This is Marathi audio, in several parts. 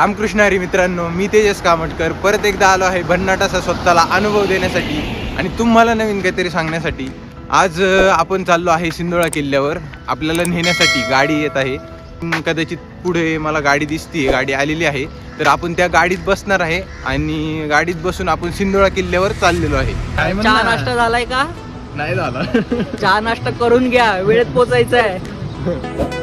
रामकृष्ण हरी मित्रांनो मी तेजस कामटकर. परत एकदा आलो आहे भन्नाट असा स्वतःला अनुभव देण्यासाठी आणि तुम्हाला नवीन काहीतरी सांगण्यासाठी. आज आपण चाललो आहे सिंदोळा किल्ल्यावर. आपल्याला नेण्यासाठी गाडी येत आहे. कदाचित पुढे मला गाडी दिसते गाडी आलेली आहे. तर आपण त्या गाडीत बसणार आहे आणि गाडीत बसून आपण सिंदोळा किल्ल्यावर चाललेलो आहे. चहा नाश्ता झालाय का? नाही झाला. चहा नाश्ता करून घ्या वेळेत पोचायचं आहे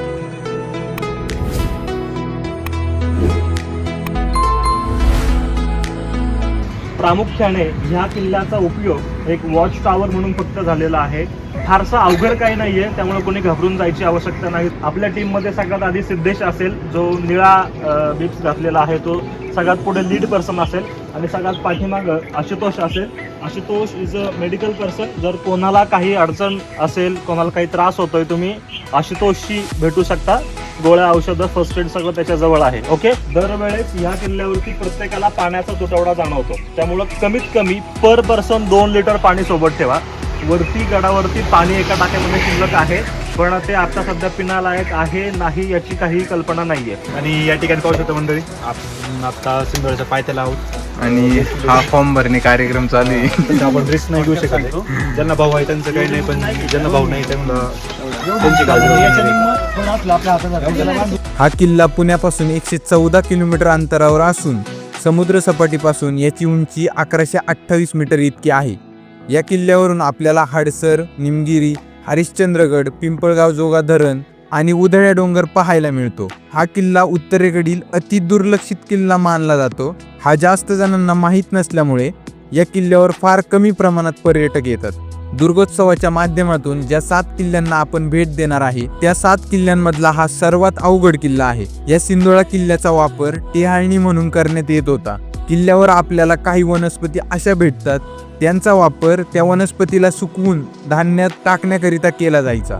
प्रामुख्याने ह्या किल्ल्याचा उपयोग एक वॉच टॉवर म्हणून फक्त झालेला आहे. फारसा अवघड काही नाहीये त्यामुळे कोणी घाबरून जायची आवश्यकता नाही. आपल्या टीममध्ये सगळ्यात आधी सिद्धेश असेल जो निळा बिप्स घातलेला आहे तो सगळ्यात पुढे लीड पर्सन असेल आणि सगळ्यात पाठीमागं आशुतोष असेल. Ashutosh is a medical person जर कोणाला काही अडचण असेल कोणाला काही त्रास होतोय तुम्ही आशुतोषशी भेटू शकता. गोळ्या औषधं फर्स्ट एड सगळं त्याच्याजवळ आहे ओके दरवेळेस ह्या किल्ल्यावरती प्रत्येकाला पाण्याचा तुटवडा जाणवतो. त्यामुळं कमीत कमी पर पर्सन दोन लिटर पाणी सोबत ठेवा. वरती गडावरती पाणी एका टाक्यामध्ये शिल्लक आहे. पण ते आता सध्या पिण्यालायक आहे नाही याची काही कल्पना नाहीये. आणि या ठिकाणी पाहू शकतो मंडळी आपण आता सिंधुळ्याच्या पायथ्याला आहोत. आणि हा फॉर्म भरणे कार्यक्रम चालू आहे. आपण रिस्क नाही घेऊ शकत आहे. ज्यांना भाऊ आहे त्यांचं काही नाही पण ज्यांना भाऊ नाही त्यांना त्यांची काळजी घ्यावी. हा किल्ला पुण्यापासून एकशे चौदा किलोमीटर अंतरावर असून समुद्र सपाटीपासून याची उंची अकराशे अठ्ठावीस मीटर इतकी आहे. या किल्ल्यावरून आपल्याला हाडसर निमगिरी हरिश्चंद्रगड पिंपळगाव जोगा धरण आणि उधळ्या डोंगर पाहायला मिळतो. हा किल्ला उत्तरेकडील अति दुर्लक्षित किल्ला मानला जातो. हा जास्त जणांना माहीत नसल्यामुळे या किल्ल्यावर फार कमी प्रमाणात पर्यटक येतात. दुर्गोत्सवाच्या माध्यमातून ज्या सात किल्ल्यांना आपण भेट देणार आहे त्या सात किल्ल्यांमधला हा सर्वात अवघड किल्ला आहे. या सिंदोळा किल्ल्याचा वापर टिहाळणी म्हणून करण्यात येत होता. किल्ल्यावर आपल्याला काही वनस्पती अशा भेटतात त्यांचा वापर त्या वनस्पतीला सुकवून धान्यात टाकण्याकरिता केला जायचा.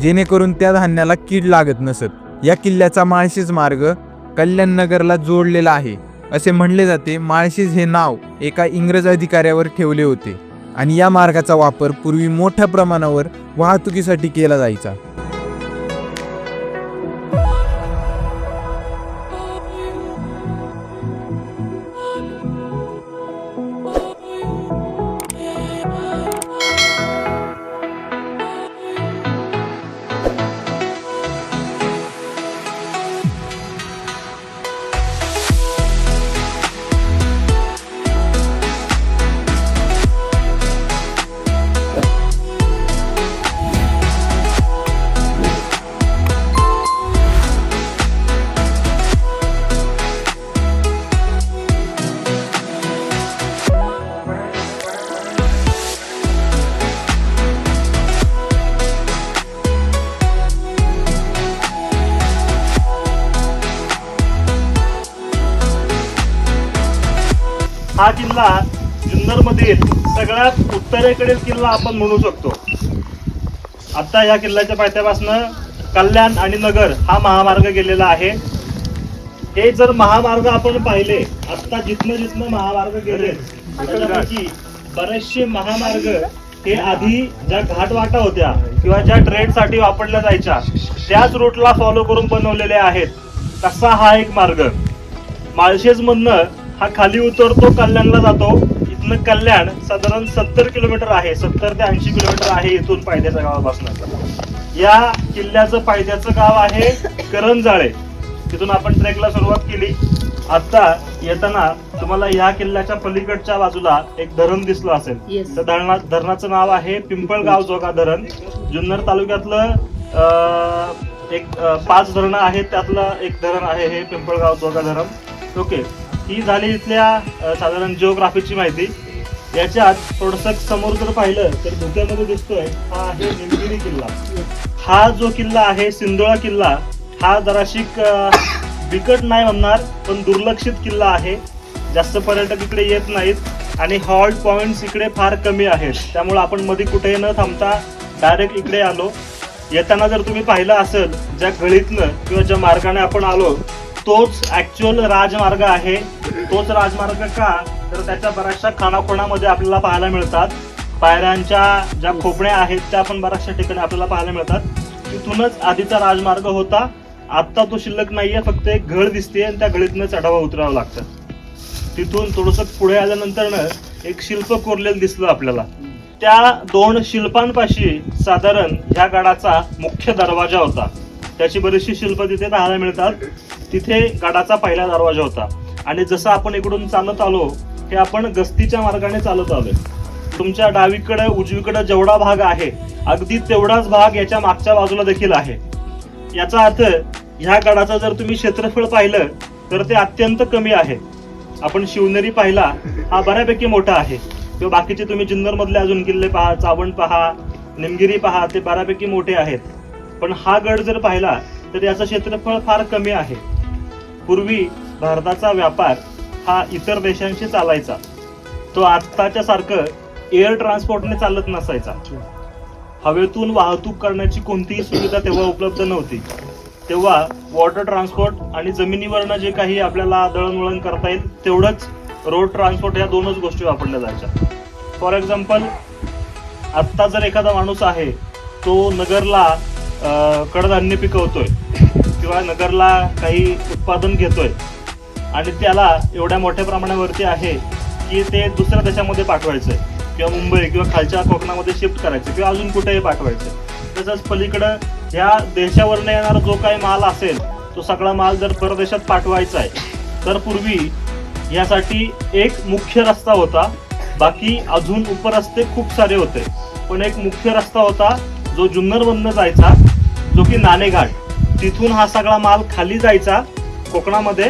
जेणेकरून त्या धान्याला कीड लागत नसत. या किल्ल्याचा माळशेज मार्ग कल्याण नगरला जोडलेला आहे असे म्हणले जाते. माळशेज हे नाव एका इंग्रज अधिकाऱ्यावर ठेवले होते. आणि या मार्गाचा वापर पूर्वी मोठ्या प्रमाणावर वाहतुकीसाठी केला जायचा. जुन्नर मधील सगळ्यात उत्तरेकडील किल्ला आपण म्हणू शकतो. आता या किल्ल्याच्या पायथ्यापासनं कल्याण आणि नगर हा महामार्ग गेलेला आहे. हे जर महामार्ग आपण पाहिले आता जिथनं जिथनं महामार्ग गेले त्याच्यापैकी बरेचसे महामार्ग हे आधी ज्या घाटवाटा होत्या किंवा ज्या ट्रेडसाठी वापरल्या जायच्या त्याच रूटला फॉलो करून बनवलेले आहेत. तसा हा एक मार्ग. माळशेज मधनं हा खाली उतरतो कल्याणला जातो. इथनं कल्याण साधारण सत्तर किलोमीटर आहे सत्तर ते ऐंशी किलोमीटर आहे इथून पायद्याच्या गावापासून. या किल्ल्याचं पायद्याचं गाव आहे करंजाळे. तिथून आपण ट्रेकला सुरुवात केली. आता येताना तुम्हाला या किल्ल्याच्या पलीकडच्या बाजूला एक धरण दिसलं असेल. त्या धरणा धरणाचं नाव आहे पिंपळगाव जोगा धरण. जुन्नर तालुक्यातलं एक पाच धरणं आहेत त्यातलं एक धरण आहे हे पिंपळगाव जोगा धरण. ओके. ही झाली इथल्या साधारण जिओग्राफीची माहिती. याच्यात थोडंसं समोर जर पाहिलं तर धुक्यामध्ये दिसतोय हा आहे निमगिरी किल्ला. हा जो किल्ला आहे सिंदोळा किल्ला हा जराशिक बिकट नाही म्हणणार पण दुर्लक्षित किल्ला आहे. जास्त पर्यटक इकडे येत नाहीत आणि हॉल्ट पॉईंट्स इकडे फार कमी आहेत. त्यामुळे आपण मध्ये कुठेही न थांबता डायरेक्ट इकडे आलो. येताना जर तुम्ही पाहिलं असेल ज्या गळीतनं किंवा ज्या मार्गाने आपण आलो तोच ऍक्च्युअल राजमार्ग आहे. तोच राजमार्ग का? तर त्याच्या बऱ्याचशा खानाखोणामध्ये आपल्याला पाहायला मिळतात. पायऱ्यांच्या ज्या खोपड्या आहेत त्या पण बऱ्याचशा ठिकाणी आपल्याला पाहायला मिळतात. तिथूनच आधीचा राजमार्ग होता. आत्ता तो शिल्लक नाहीये फक्त एक घळ दिसते आणि त्या घळीतनं चढावा उतरावं लागतं. तिथून थोडस पुढे आल्यानंतरनं एक शिल्प कोरलेलं दिसलं आपल्याला. त्या दोन शिल्पांपाशी साधारण ह्या गडाचा मुख्य दरवाजा होता. त्याची बरीचशी शिल्प तिथे पाहायला मिळतात. तिथे गडाचा पहिला दरवाजा होता. आणि जसं आपण इकडून चालत आलो हे आपण गस्तीच्या मार्गाने चालत आलोय. तुमच्या डावीकडे उजवीकडे जेवढा भाग आहे अगदी तेवढाच भाग याच्या मागच्या बाजूला देखील आहे. याचा अर्थ ह्या गडाचं जर तुम्ही क्षेत्रफळ पाहिलं तर ते अत्यंत कमी आहे. आपण शिवनेरी पाहिला हा बऱ्यापैकी मोठा आहे. किंवा बाकीचे तुम्ही जुन्नरमधले अजून किल्ले पहा चावण पहा निमगिरी पहा ते बऱ्यापैकी मोठे आहेत. पण हा गड जर पाहिला तर याचं क्षेत्रफळ फार कमी आहे. पूर्वी भारताचा व्यापार हा इतर देशांशी चालायचा. तो आत्ताच्या सारखं एअर ट्रान्सपोर्टने चालत नसायचा. हवेतून वाहतूक करण्याची कोणतीही सुविधा तेव्हा उपलब्ध नव्हती. तेव्हा वॉटर ट्रान्सपोर्ट आणि जमिनीवरनं जे काही आपल्याला दळणवळण करता येईल तेवढंच रोड ट्रान्सपोर्ट या दोनच गोष्टी वापरल्या जायच्या. फॉर एक्झाम्पल आत्ता जर एखादा माणूस आहे तो नगरला कडधान्य पिकवतोय. किंवा नगरला काही उत्पादन घेतोय आणि त्याला एवढ्या मोठ्या प्रमाणावरती आहे की ते दुसऱ्या देशामध्ये पाठवायचंय किंवा मुंबई किंवा खालच्या कोकणामध्ये शिफ्ट करायचं किंवा अजून कुठेही पाठवायचं तसंच पलीकडं ह्या देशावरनं येणारा जो काही माल असेल तो सगळा माल जर परदेशात पाठवायचा आहे तर पूर्वी यासाठी एक मुख्य रस्ता होता. बाकी अजून उपरस्ते खूप सारे होते. पण एक मुख्य रस्ता होता जो जुन्नरमधनं जायचा जो की नाणेघाट. तिथून हा सगळा माल खाली जायचा कोकणामध्ये.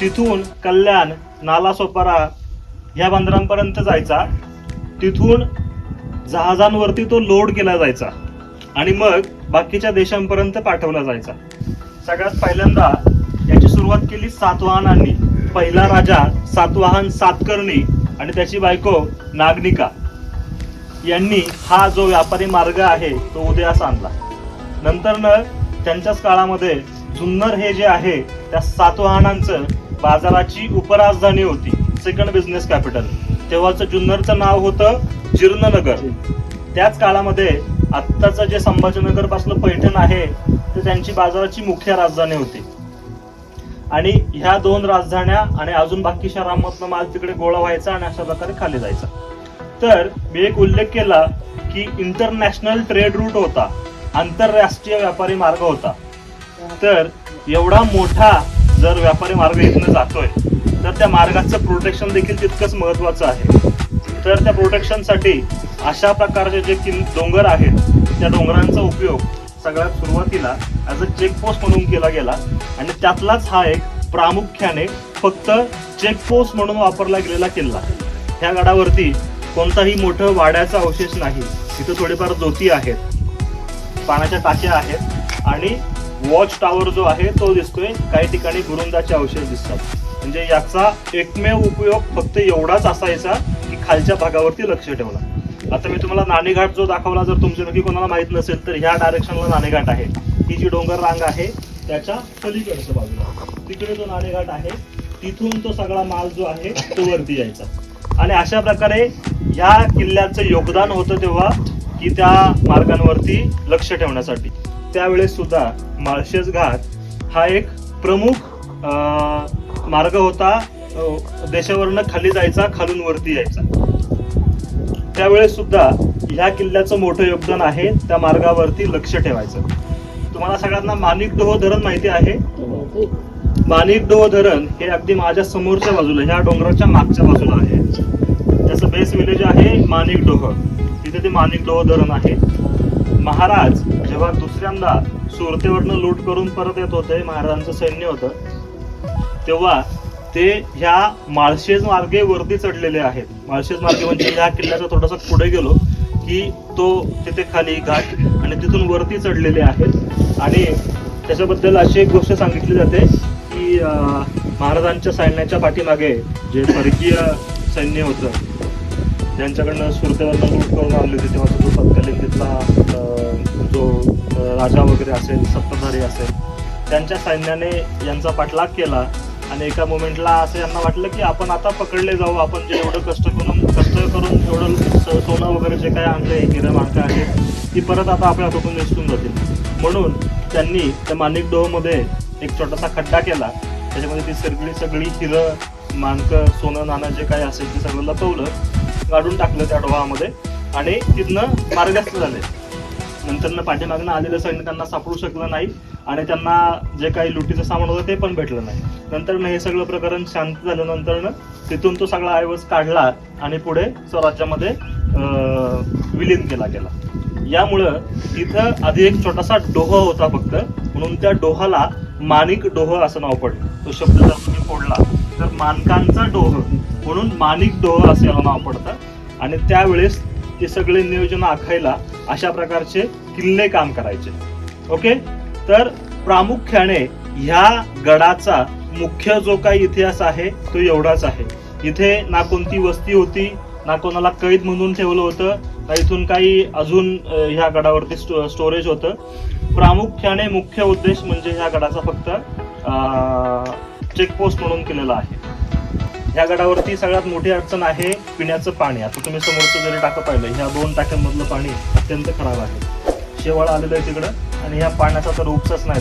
तिथून कल्याण नालासोपारा ह्या बंदरांपर्यंत जायचा. तिथून जहाजांवरती तो लोड केला जायचा आणि मग बाकीच्या देशांपर्यंत पाठवला जायचा. सगळ्यात पहिल्यांदा याची सुरुवात केली सातवाहनांनी. पहिला राजा सातवाहन सातकर्णी आणि त्याची बायको नागनिका. यांनी हा जो व्यापारी मार्ग आहे तो उदयास आणला. नंतर त्यांच्याच काळामध्ये जुन्नर हे जे आहे त्या सातवाहनांचं बाजाराची उपराजधानी होती सेकंड बिझनेस कॅपिटल तेव्हाचं जुन्नरचं नाव होतं जीर्णनगर. त्याच काळामध्ये आत्ताचं जे संभाजीनगरपासून पैठण आहे ते त्यांची बाजाराची मुख्य राजधानी होती. आणि ह्या दोन राजधान्या आणि अजून बाकी शहरांमधनं माल तिकडे गोळा व्हायचा आणि अशा प्रकारे खाली जायचा. तर मी एक उल्लेख केला की इंटरनॅशनल ट्रेड रूट होता. आंतरराष्ट्रीय व्यापारी मार्ग होता. तर एवढा मोठा जर व्यापारी मार्ग इथनं जातोय तर त्या मार्गाचं प्रोटेक्शन देखील तितकंच महत्वाचं आहे. तर त्या प्रोटेक्शनसाठी अशा प्रकारचे जे किन डोंगर आहेत त्या डोंगरांचा उपयोग सगळ्यात सुरुवातीला ॲज अ चेकपोस्ट म्हणून केला गेला. आणि त्यातलाच हा एक प्रामुख्याने फक्त चेकपोस्ट म्हणून वापरला गेलेला किल्ला. ह्या गडावरती कोणताही मोठं वाड्याचा अवशेष नाही. तिथं थोडेफार जोती आहेत. पाण्याच्या टाक्या आहेत आणि वॉच टॉवर जो आहे तो दिसतोय. काही ठिकाणी गुरुंदाचे अवशेष दिसतात. म्हणजे याचा एकमेव उपयोग फक्त एवढाच असायचा की खालच्या भागावरती लक्ष ठेवला. आता मी तुम्हाला नाणेघाट जो दाखवला जर तुमच्या नक्की कोणाला माहीत नसेल तर ह्या डायरेक्शनला नाणेघाट आहे. ही जी डोंगर रांग आहे त्याच्या पलीकडच्या बाजूला. तिकडे जो नाणेघाट आहे तिथून तो सगळा माल जो आहे तो वरती यायचा. आणि अशा प्रकारे ह्या किल्ल्याचं योगदान होतं तेव्हा की त्या मार्गांवरती लक्ष ठेवण्यासाठी. त्यावेळेस सुद्धा माळशेज घाट हा एक प्रमुख मार्ग होता. देशावरनं खाली जायचा खालून वरती यायचा. त्यावेळेस सुद्धा ह्या किल्ल्याचं मोठं योगदान आहे. त्या मार्गावरती लक्ष ठेवायचं. तुम्हाला सगळ्यांना माणिकडोह धरण माहिती आहे? माणिकडोह धरण हे अगदी माझ्या समोरच्या बाजूला ह्या डोंगराच्या मागच्या बाजूला आहे. बेस विलेज आहे माणिकडोह तिथे ते माणिकडोह धरण आहे. महाराज जेव्हा दुसऱ्यांदा सुरतेवरनं लूट करून परत येत होते महाराजांचं सैन्य होतं तेव्हा ते ह्या माळशेज मार्गे वरती चढलेले आहेत. माळशेज मार्गे म्हणजे ह्या किल्ल्याचा थोडासा पुढे गेलो की तो तिथे खाली घाट आणि तिथून वरती चढलेले आहेत. आणि त्याच्याबद्दल अशी एक गोष्ट सांगितली जाते की महाराजांच्या सैन्याच्या पाठीमागे जे परकीय सैन्य होतं ज्यांच्याकडनं सुरतेवरनं लूट करून आणली होती. तेव्हा जो तत्कालीन तिथला जो राजा वगैरे असेल सत्ताधारी असेल त्यांच्या सैन्याने यांचा पाठलाग केला. आणि एका मोमेंटला असं यांना वाटलं की आपण आता पकडले जाऊ आपण जे एवढं कष्ट करून कष्ट करून एवढं स- सोनं वगैरे जे काय आणलंय हिरं माणकं आहेत ती परत आता आपल्या हातातून निसटून जातील. म्हणून त्यांनी त्या माणिक डोहमध्ये एक छोटासा खड्डा केला. त्याच्यामध्ये ती सगळी सगळी हिरं मानकं सोनं नाणं जे काय असेल ते सगळं लपवलं. काढून टाकलं त्या डोहामध्ये आणि तिथनं मार्गस्थ झाले. नंतर पाठीमागनं आलेलं सैनिकांना सापडू शकलं नाही आणि त्यांना जे काही लुटीचं सामान होतं ते पण भेटलं नाही. नंतर हे सगळं प्रकरण शांत झाल्यानंतर तिथून तो सगळा ऐवज काढला आणि पुढे स्वराज्यामध्ये विलीन केला गेला. यामुळं तिथं आधी एक छोटासा डोह होता फक्त म्हणून त्या डोहाला माणिक डोह असं नाव पडलं. तो शब्द जर तुम्ही फोडला तर मानकांचा डोह म्हणून माणिक डोह असं याला नाव पडतं. आणि त्यावेळेस ते सगळे नियोजन आखायला अशा प्रकारचे किल्ले काम करायचे. ओके? तर प्रामुख्याने ह्या गडाचा मुख्य जो काही इतिहास आहे तो एवढाच आहे. इथे ना कोणती वस्ती होती ना कोणाला कैद म्हणून ठेवलं होतं ना इथून काही अजून ह्या गडावरती स्टो स्टोरेज होतं. प्रामुख्याने मुख्य उद्देश म्हणजे ह्या गडाचा फक्त चेकपोस्ट म्हणून केलेला आहे. ह्या गडावरती सगळ्यात मोठी अडचण आहे पिण्याचं पाणी. आता तुम्ही समोरचं जरी टाकं पाहिलं ह्या दोन टाक्यांमधलं पाणी अत्यंत खराब आहे. शेवाळ आलेलं आहे तिकडं आणि ह्या पाण्याचा तर उपचाच नाही.